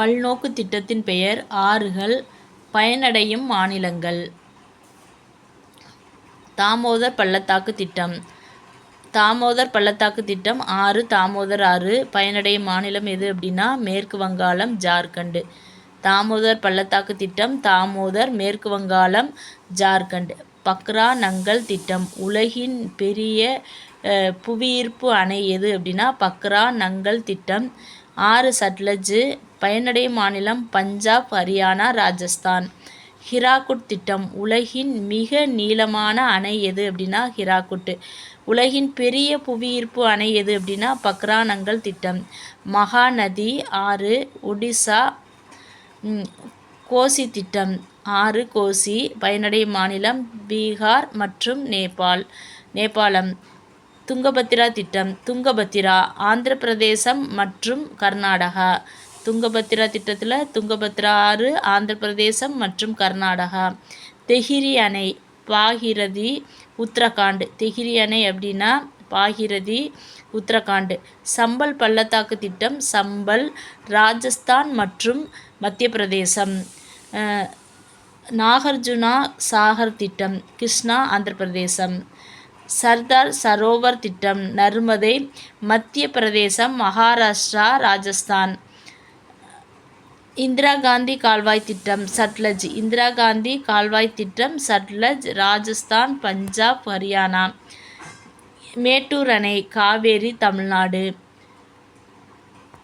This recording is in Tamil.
பல்நோக்கு திட்டத்தின் பெயர் ஆறுகள் பயனடையும் மாநிலங்கள். தாமோதர் பள்ளத்தாக்கு திட்டம். தாமோதர் பள்ளத்தாக்கு திட்டம் ஆறு தாமோதர் ஆறு பயனடையும் மாநிலம் எது அப்படின்னா மேற்கு வங்காளம் ஜார்க்கண்டு. தாமோதர் பள்ளத்தாக்கு திட்டம் தாமோதர் மேற்கு வங்காளம் ஜார்க்கண்ட். பக்ரா நங்கல் திட்டம். உலகின் பெரிய புவியீர்ப்பு அணை எது அப்படின்னா பக்ரா நங்கல் திட்டம். ஆறு சட்லஜ் பயனடையும் மாநிலம் பஞ்சாப் ஹரியானா ராஜஸ்தான். ஹிராகுட் திட்டம். உலகின் மிக நீளமான அணை எது அப்படின்னா ஹிராகுட்டு. உலகின் பெரிய புவியீர்ப்பு அணை எது அப்படின்னா பக்ரானங்கள் திட்டம். மகாநதி ஆறு ஒடிசா கோசி திட்டம். ஆறு கோசி பயனடை மாநிலம் பீகார் மற்றும் நேபாள் நேபாளம். துங்கபத்திரா திட்டம். துங்கபத்திரா ஆந்திர பிரதேசம் மற்றும் கர்நாடகா. துங்கபத்திரா திட்டத்தில் துங்கபத்ரா ஆறு ஆந்திர பிரதேசம் மற்றும் கர்நாடகா. தெஹிரி அணை பாகிரதி உத்தரகாண்ட். தெஹிரி அணை அப்படின்னா பாகிரதி உத்தரகாண்ட். சம்பல் பள்ளத்தாக்கு திட்டம் சம்பல் ராஜஸ்தான் மற்றும் மத்திய பிரதேசம். நாகார்ஜுனா சாகர் திட்டம் கிருஷ்ணா ஆந்திர பிரதேசம். சர்தார் சரோவர் திட்டம் நர்மதை மத்திய பிரதேசம் மகாராஷ்டிரா ராஜஸ்தான். இந்திரா காந்தி கால்வாய் திட்டம் சட்லஜ். இந்திரா காந்தி கால்வாய் திட்டம் சட்லஜ் ராஜஸ்தான் பஞ்சாப் ஹரியானா. மேட்டூர் அணை காவேரி தமிழ்நாடு.